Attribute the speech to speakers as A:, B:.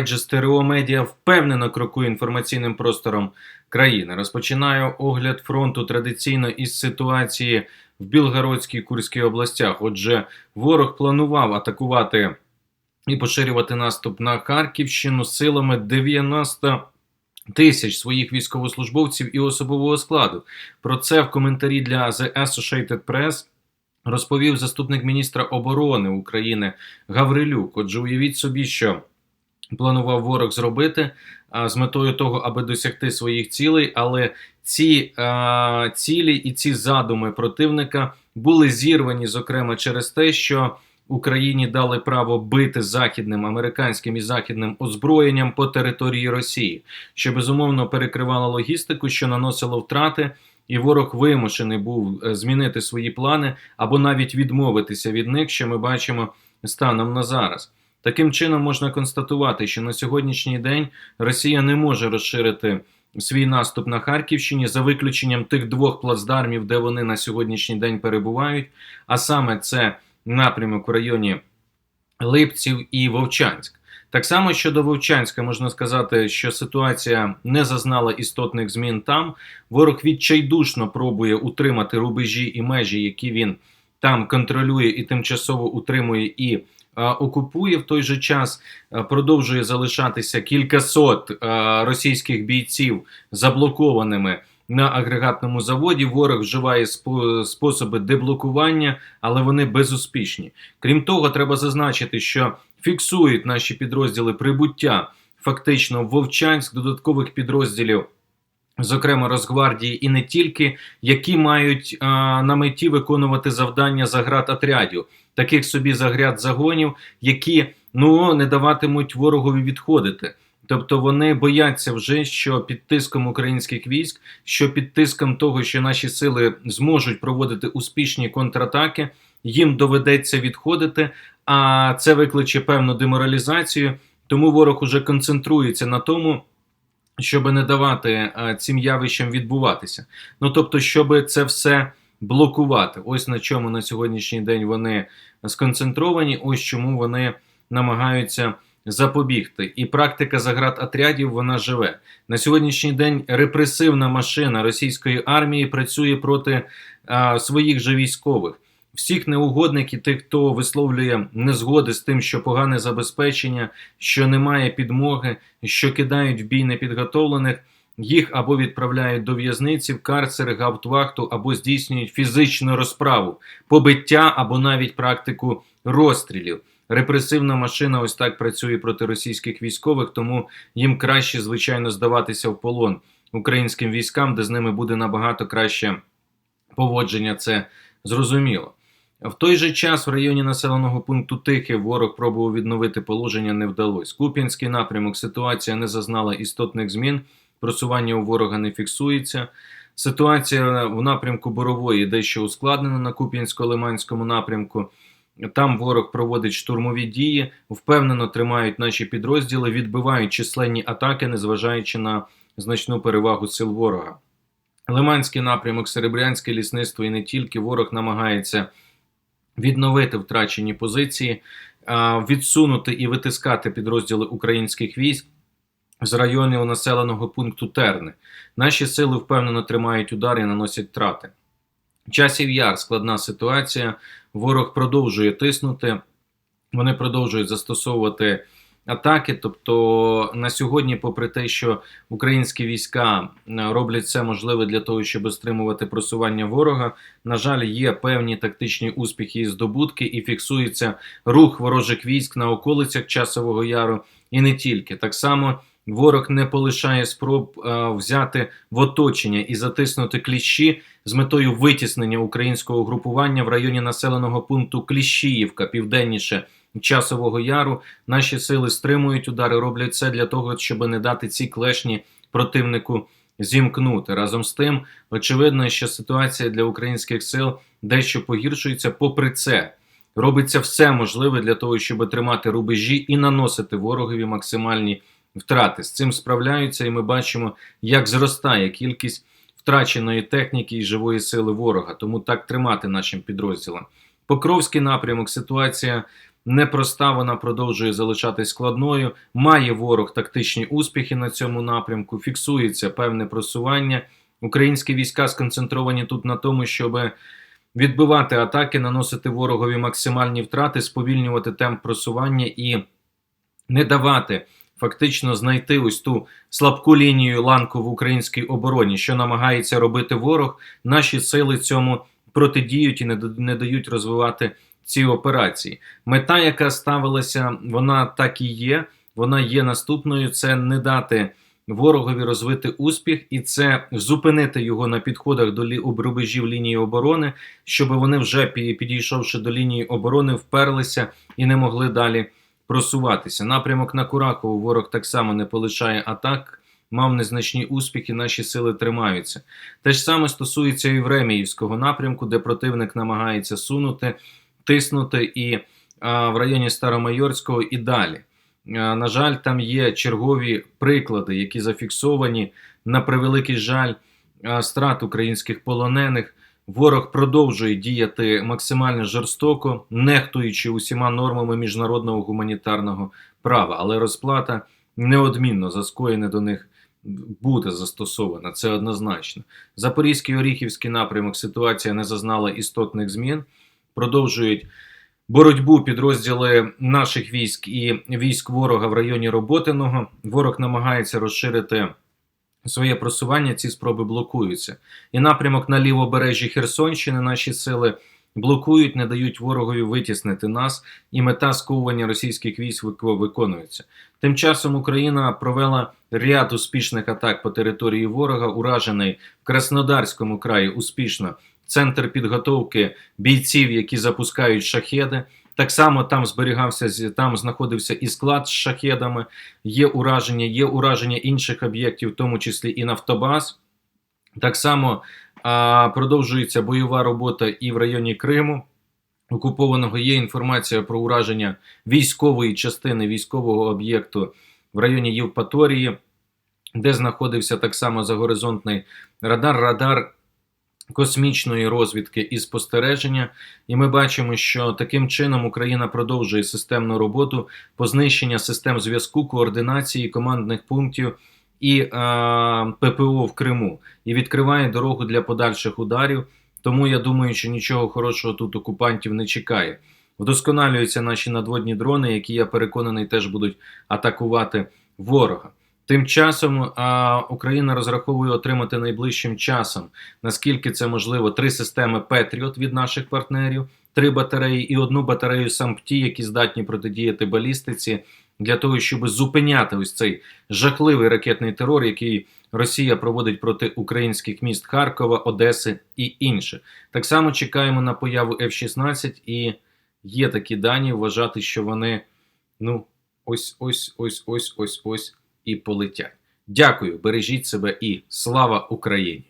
A: Дайджест ТРО Медіа впевнено крокує інформаційним простором країни. Розпочинаю огляд фронту традиційно із ситуації в Білгородській Курській областях. Отже, ворог планував атакувати і поширювати наступ на Харківщину силами 90 тисяч своїх військовослужбовців і особового складу. Про це в коментарі для The Associated Press розповів заступник міністра оборони України Гаврилюк. Отже, уявіть собі, що планував ворог зробити з метою того, аби досягти своїх цілей, але ці цілі і ці задуми противника були зірвані, зокрема, через те, що Україні дали право бити західним американським і західним озброєнням по території Росії, що безумовно перекривало логістику, що наносило втрати, і ворог вимушений був е, змінити свої плани або навіть відмовитися від них, що ми бачимо станом на зараз. Таким чином можна констатувати, що на сьогоднішній день Росія не може розширити свій наступ на Харківщині за виключенням тих двох плацдармів, де вони на сьогоднішній день перебувають, а саме це напрямок у районі Липців і Вовчанськ. Так само щодо Вовчанська, можна сказати, що ситуація не зазнала істотних змін там. Ворог відчайдушно пробує утримати рубежі і межі, які він там контролює і тимчасово утримує і окупує. В той же час продовжує залишатися кількасот російських бійців заблокованими на агрегатному заводі. Ворог вживає спо- способи деблокування, але вони безуспішні. Крім того, треба зазначити, що фіксують наші підрозділи прибуття фактично в Вовчанськ додаткових підрозділів. Зокрема, Росгвардії і не тільки, які мають а, на меті виконувати завдання заградотрядів, таких собі загряд загонів, які ну не даватимуть ворогові відходити. Тобто вони бояться вже, що під тиском українських військ, що під тиском того, що наші сили зможуть проводити успішні контратаки, їм доведеться відходити. А це викличе певну деморалізацію. Тому ворог уже концентрується на тому, щоб не давати а, цим явищам відбуватися. Ну тобто, щоб це все блокувати. Ось на чому на сьогоднішній день вони сконцентровані, ось чому вони намагаються запобігти. І практика заград отрядів вона живе. На сьогоднішній день репресивна машина російської армії працює проти а, своїх же військових. Всіх неугодників, тих, хто висловлює незгоди з тим, що погане забезпечення, що немає підмоги, що кидають в бій непідготовлених, їх або відправляють до в'язниці, в карцери, гауптвахту, або здійснюють фізичну розправу, побиття або навіть практику розстрілів. Репресивна машина ось так працює проти російських військових, тому їм краще, звичайно, здаватися в полон українським військам, де з ними буде набагато краще поводження. Це зрозуміло. В той же час в районі населеного пункту Тихе ворог пробував відновити положення, не вдалося. Куп'янський напрямок ситуація не зазнала істотних змін, просування у ворога не фіксується. Ситуація в напрямку Борової дещо ускладнена на Куп'янсько-Лиманському напрямку. Там ворог проводить штурмові дії, впевнено тримають наші підрозділи, відбивають численні атаки, незважаючи на значну перевагу сил ворога. Лиманський напрямок, Серебрянське лісництво і не тільки ворог намагається відновити втрачені позиції, відсунути і витискати підрозділи українських військ з районів населеного пункту Терни. Наші сили впевнено тримають удар і наносять втрати. Часів яр складна ситуація. Ворог продовжує тиснути, вони продовжують застосовувати атаки. Тобто на сьогодні, попри те, що українські війська е, роблять все можливе для того, щоб стримувати просування ворога, на жаль, є певні тактичні успіхи і здобутки, і фіксується рух ворожих військ на околицях Часового Яру, і не тільки так само. Ворог не полишає спроб е, взяти в оточення і затиснути кліщі з метою витіснення українського групування в районі населеного пункту Кліщіївка, південніше Часового Яру. Наші сили стримують удари, роблять це для того, щоб не дати ці клешні противнику зімкнути. Разом з тим, очевидно, що ситуація для українських сил дещо погіршується. Попри це, робиться все можливе для того, щоб тримати рубежі і наносити ворогові максимальні втрати. З цим справляються, і ми бачимо, як зростає кількість втраченої техніки і живої сили ворога. Тому так тримати нашим підрозділам. Покровський напрямок ситуація непроста, вона продовжує залишатись складною. Має ворог тактичні успіхи на цьому напрямку, фіксується певне просування. Українські війська сконцентровані тут на тому, щоб відбивати атаки, наносити ворогові максимальні втрати, сповільнювати темп просування і не давати фактично знайти ось ту слабку лінію ланку в українській обороні, що намагається робити ворог. Наші сили цьому протидіють і не, дають розвивати ці операції. Мета, яка ставилася, вона так і є. Вона є наступною: це не дати ворогові розвити успіх, і це зупинити його на підходах до лі- рубежів лінії оборони, щоб вони вже підійшовши до лінії оборони, вперлися і не могли далі просуватися. Напрямок на Курахову ворог так само не полишає атак. Мав незначні успіхи, наші сили тримаються. Те ж саме стосується і Времіївського напрямку, де противник намагається сунути, тиснути і а, в районі Старомайорського і далі. На жаль, там є чергові приклади, які зафіксовані на превеликий жаль страт українських полонених. Ворог продовжує діяти максимально жорстоко, нехтуючи усіма нормами міжнародного гуманітарного права, але розплата неодмінно за скоєне до них буде застосована. Це однозначно. Запорізький Оріхівський напрямок ситуація не зазнала істотних змін. Продовжують боротьбу підрозділи наших військ і військ ворога в районі Роботиного. Ворог намагається розширити своє просування. Ці спроби блокуються. І напрямок на лівобережжі Херсонщини наші сили блокують, не дають ворогові витіснити нас, і мета сковування російських військ виконується. Тим часом Україна провела ряд успішних атак по території ворога, уражений в Краснодарському краї успішно центр підготовки бійців, які запускають шахеди. Так само там зберігався там знаходився і склад з шахедами. Є ураження, є ураження інших об'єктів, в тому числі і Нафтобаз. Так само а, продовжується бойова робота і в районі Криму. Окупованого є інформація про ураження військової частини військового об'єкту в районі Євпаторії, де знаходився так само загоризонтний радар, радар космічної розвідки і спостереження. І ми бачимо, що таким чином Україна продовжує системну роботу по знищенню систем зв'язку, координації командних пунктів і а, ППО в Криму і відкриває дорогу для подальших ударів. Тому я думаю, що нічого хорошого тут окупантів не чекає. Вдосконалюються наші надводні дрони, які я переконаний теж будуть атакувати ворога. Тим часом а, Україна розраховує отримати найближчим часом, наскільки це можливо, три системи Петріот від наших партнерів, три батареї і одну батарею САМПТІ, які здатні протидіяти балістиці, для того, щоб зупиняти ось цей жахливий ракетний терор, який Росія проводить проти українських міст Харкова, Одеси і інших. Так само чекаємо на появу F-16, і є такі дані вважати, що вони ну ось ось ось ось ось ось і полетять. Дякую, бережіть себе і слава Україні!